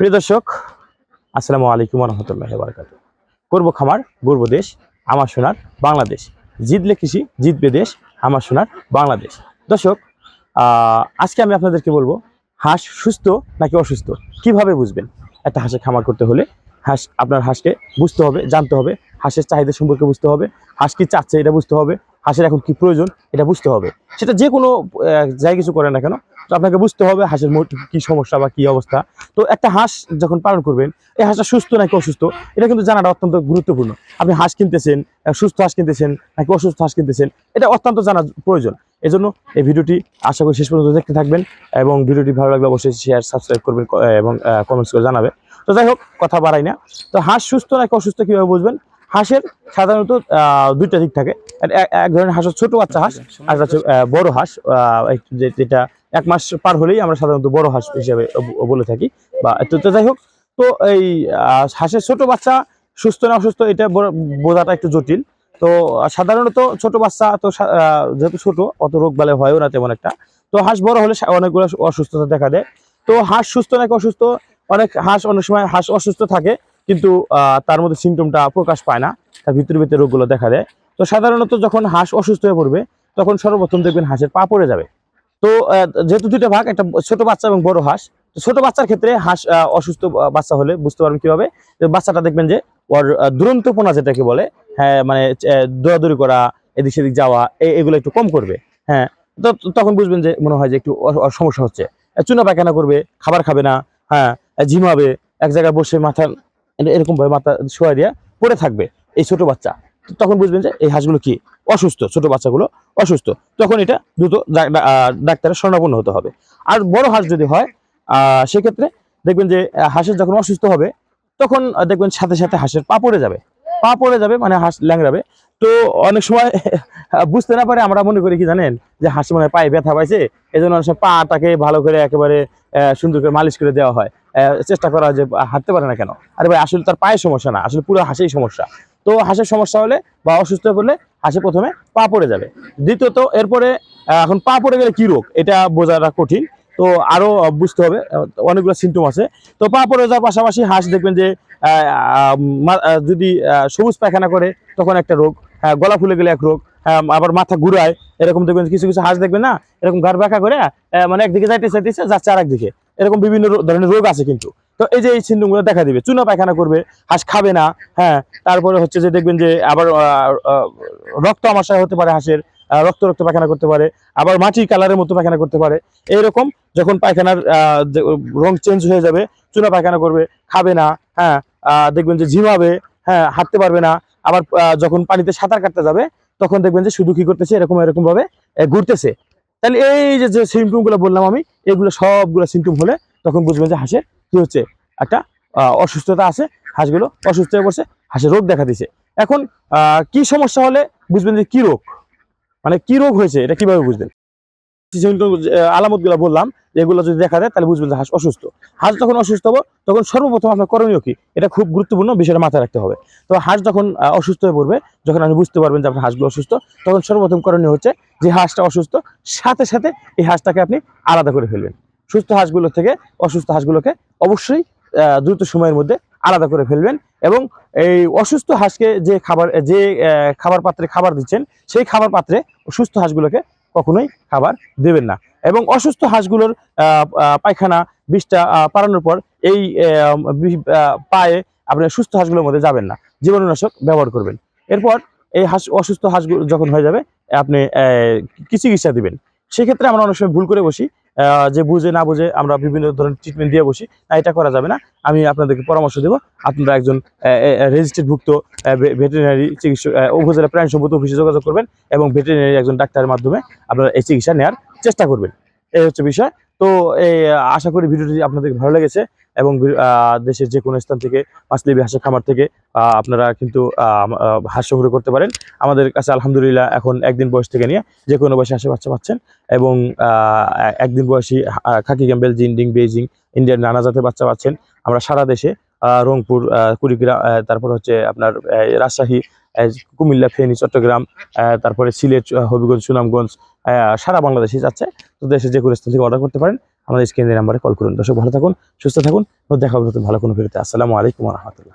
প্রিয় দর্শক, আসসালামু আলাইকুম রহমতুল্লাহ বারকাত করব খামার গর্ব দেশ, আমার সোনার বাংলাদেশ। জিতলে কৃষি, জিতবে দেশ, আমার সোনার বাংলাদেশ। দর্শক আজকে আমি আপনাদেরকে বলব, হাঁস সুস্থ নাকি অসুস্থ? কীভাবে বুঝবেন? একটা হাঁসের খামার করতে হলে হাঁস, আপনার হাঁসকে বুঝতে হবে, জানতে হবে হাঁসের চাহিদা সম্পর্কে বুঝতে হবে, হাঁস কি চাচ্ছে এটা বুঝতে হবে, হাঁসের এখন কি প্রয়োজন এটা বুঝতে হবে। সেটা যে কোনো যাই কিছু করে না কেন, তো আপনাকে বুঝতে হবে হাঁসের মোট কি সমস্যা বা কি অবস্থা। তো একটা হাঁস যখন পালন করবেন, এই হাঁসটা সুস্থ নাকি অসুস্থ, এটা কিন্তু জানাটা অত্যন্ত গুরুত্বপূর্ণ। আপনি হাঁস কিনতেছেন সুস্থ হাঁস কিনতেছেন নাকি অসুস্থ হাঁস কিনতেছেন, এটা অত্যন্ত জানা প্রয়োজন। এজন্য এই ভিডিওটি আশা করি শেষ পর্যন্ত দেখতে থাকবেন এবং ভিডিওটি ভালো লাগলে অবশ্যই শেয়ার সাবস্ক্রাইব করবেন এবং কমেন্টস করে জানাবেন। তো যাই হোক, কথা বাড়াই না। তো হাঁস সুস্থ নাকি অসুস্থ কীভাবে বুঝবেন? হাঁসের সাধারণত দুইটা দিক থাকে। এক- ধরনের হাঁস ছোট বাচ্চা হাঁস, আর হচ্ছে বড় হাঁস যেটা এক মাস পার হলেই আমরা সাধারণত বড় হাঁস হিসেবে বলে থাকি। বা, তো যাই হোক, তো এই হাঁসের ছোট বাচ্চা সুস্থ না অসুস্থ, এটা বোঝাটা একটু জটিল। তো, সাধারণত ছোট বাচ্চা তো যেহেতু ছোট, অত রোগ বালে হয়ও না তেমন একটা। তো হাঁস বড় হলে অনেকগুলো অসুস্থতা দেখা দেয়। তো হাঁস সুস্থ নাকি অসুস্থ? অনেক হাঁস, অনেক সময় হাঁস অসুস্থ থাকে। কিন্তু তার মধ্যে সিমটমটা প্রকাশ পায় না। তার ভিতরে ভিতরে রোগগুলো দেখা দেয়। তো সাধারণত যখন হাঁস অসুস্থ হয়ে পড়বে, তখন সর্বপ্রথম দেখবেন হাঁসের পা পড়ে যাবে। তো যেহেতু দুইটা ভাগ, একটা ছোট বাচ্চা এবং বড় হাঁস, তো ছোট বাচ্চার ক্ষেত্রে হাঁস অসুস্থ বাচ্চা হলে বুঝতে পারবেন কীভাবে? বাচ্চাটা দেখবেন যে, ওর দুরন্তপনা যেটাকে বলে হ্যাঁ মানে দৌড়াদৌড়ি করা, এদিক সেদিক যাওয়া এগুলো একটু কম করবে। হ্যাঁ তো তখন বুঝবেন যে, মনে হয় যে একটু সমস্যা হচ্ছে। চুনা পায়খানা করবে, খাবার খাবে না হ্যাঁ ঝিমাবে, এক জায়গায় বসে মাথা এরকম ভাবে মাথা শোয়া দিয়ে পড়ে থাকবে এই ছোট বাচ্চা। তখন বুঝবেন যে এই হাঁসগুলো কি অসুস্থ, ছোট বাচ্চাগুলো অসুস্থ। তখন এটা দ্রুত ডাক্তারের শরণাপন্ন হতে হবে। আর বড় হাঁস যদি হয় সেক্ষেত্রে দেখবেন যে হাঁসের যখন অসুস্থ হবে, তখন দেখবেন সাথে সাথে হাঁসের পা পড়ে যাবে। পা পড়ে যাবে মানে হাঁস ল্যাংড়াবে। তো অনেক সময় বুঝতে না পারে আমরা মনে করি কি জানেন? যে হাঁস মানে পায়ে ব্যথা পাইছে এই জন্য পাটাকে ভালো করে একেবারে সুন্দর করে মালিশ করে দেওয়া হয়। চেষ্টা করা যে হাঁটতে পারে না কেন? আরে ভাই আসলে তার পায়ের সমস্যা না আসলে পুরো হাঁসেই সমস্যা। তো হাঁসের সমস্যা হলে বা অসুস্থ পড়লে হাঁসে প্রথমে পা পড়ে যাবে। দ্বিতীয়ত এরপরে এখন পা পড়ে গেলে কি রোগ? এটা বোঝাটা কঠিন। তো আরও আহ, বুঝতে হবে অনেকগুলো সিমটম আছে। তো পা পড়ে যাওয়ার পাশাপাশি হাঁস দেখবেন যে যদি সবুজ পায়খানা করে তখন একটা রোগ। হ্যাঁ, গলা ফুলে গেলে এক রোগ। হ্যাঁ, আবার মাথা ঘুরায় এরকম দেখবেন কিছু কিছু হাঁস দেখবেন না এরকম গাড় ব্যাকা করে মানে একদিকে যাইতে চাইতেছে যাচ্ছে আর একদিকে এরকম বিভিন্ন ধরনের রোগ আছে কিন্তু। তো এই যে এই সিমটমগুলো দেখা দিবে, চুনা পায়খানা করবে, হাঁস খাবে না হ্যাঁ তারপরে হচ্ছে যে দেখবেন যে আবার রক্ত আমাশয় হতে পারে হাঁসের রক্ত রক্ত পায়খানা করতে পারে, আবার মাটির কালারের মতো পায়খানা করতে পারে। এইরকম যখন পায়খানার রং চেঞ্জ হয়ে যাবে, চুনা পায়খানা করবে, খাবে না হ্যাঁ দেখবেন যে ঝিমাবে হ্যাঁ হাঁটতে পারবে না, আবার যখন পানিতে সাঁতার কাটতে যাবে, তখন দেখবেন যে শুধু কি করতেছে, এরকম এরকম ভাবে ঘুরতেছে। তাহলে এই যে যে সিমটমগুলো বললাম আমি এগুলো সবগুলো সিমটম হলে তখন বুঝবেন যে হাঁসের কি হচ্ছে? একটা অসুস্থতা আছে, হাঁসগুলো অসুস্থ হয়ে পড়ছে, হাঁসের রোগ দেখা দিছে। এখন কি সমস্যা হলে বুঝবেন যে কি রোগ? মানে কি রোগ হয়েছে, এটা কীভাবে বুঝবেন? আলামতগুলা বললাম এগুলো যদি দেখা দেয় তাহলে বুঝবেন যে হাঁস অসুস্থ। হাঁস যখন অসুস্থ হবে, তখন সর্বপ্রথম আপনার করণীয় কি? এটা খুব গুরুত্বপূর্ণ বিষয়টা মাথায় রাখতে হবে। তো হাঁস যখন অসুস্থ হয়ে পড়বে, যখন আপনি বুঝতে পারবেন যে আপনার হাঁসগুলো অসুস্থ, তখন সর্বপ্রথম করণীয় হচ্ছে যে হাঁসটা অসুস্থ, সাথে সাথে এই হাঁসটাকে আপনি আলাদা করে ফেলবেন। সুস্থ হাঁসগুলো থেকে অসুস্থ হাঁসগুলোকে অবশ্যই দ্রুত সময়ের মধ্যে আলাদা করে ফেলবেন এবং এই অসুস্থ হাঁসকে যে খাবার যে খাবার পাত্রে খাবার দিচ্ছেন, সেই খাবার পাত্রে সুস্থ হাঁসগুলোকে কখনোই খাবার দেবেন না। এবং অসুস্থ হাঁসগুলোর পায়খানা বিষটা পারানোর পর এই পায়ে আপনি সুস্থ হাঁসগুলোর মধ্যে যাবেন না। জীবাণুনাশক ব্যবহার করবেন। এরপর এই হাঁস, অসুস্থ হাঁসগুলো যখন হয়ে যাবে, আপনি কি চিকিৎসা দিবেন। সেক্ষেত্রে আমরা অনেক সময় ভুল করে বসি। যে বুঝে না বুঝে আমরা বিভিন্ন ধরনের ট্রিটমেন্ট দিয়ে বসি, না, এটা করা যাবে না। আমি আপনাদেরকে পরামর্শ দেবো, আপনারা একজন রেজিস্ট্রেডভুক্ত ভেটেরিনারি চিকিৎসক উপজেলা প্রাণী সম্পদ অফিসে যোগাযোগ করবেন এবং ভেটেরিনারি একজন ডাক্তারের মাধ্যমে আপনারা এই চিকিৎসা নেওয়ার চেষ্টা করবেন। এই হচ্ছে বিষয়। তো এই আশা করি ভিডিওটি আপনাদের ভালো লেগেছে এবং দেশের যে কোনো স্থান থেকে মাছলিবি হাঁসের খামার থেকে আপনারা কিন্তু হাঁস সংগ্রহ করতে পারেন। আমাদের কাছে আলহামদুলিল্লাহ এখন একদিন বয়স থেকে নিয়ে যে কোনো বয়সে হাঁসের বাচ্চা পাচ্ছেন এবং একদিন বয়সী খাকি ক্যাম্বেল জিন্ডিং বেজিং ইন্ডিয়ার নানা জাতের বাচ্চা পাচ্ছেন। আমরা সারা দেশে রংপুর কুড়িগ্রাম তারপর হচ্ছে আপনার রাজশাহী কুমিল্লা, ফেনী, চট্টগ্রাম তারপরে সিলেট হবিগঞ্জ, সুনামগঞ্জ সারা বাংলাদেশে যাচ্ছে। তো দেশে যে কোনো স্থান থেকে অর্ডার করতে পারেন, আমাদের স্ক্রিনের নাম্বারে কল করুন। দর্শক, ভালো থাকুন, সুস্থ থাকুন। দেখা হবে ভালো কোনো ভিডিওতে। আসসালামু আলাইকুম রহমতুল্লাহ।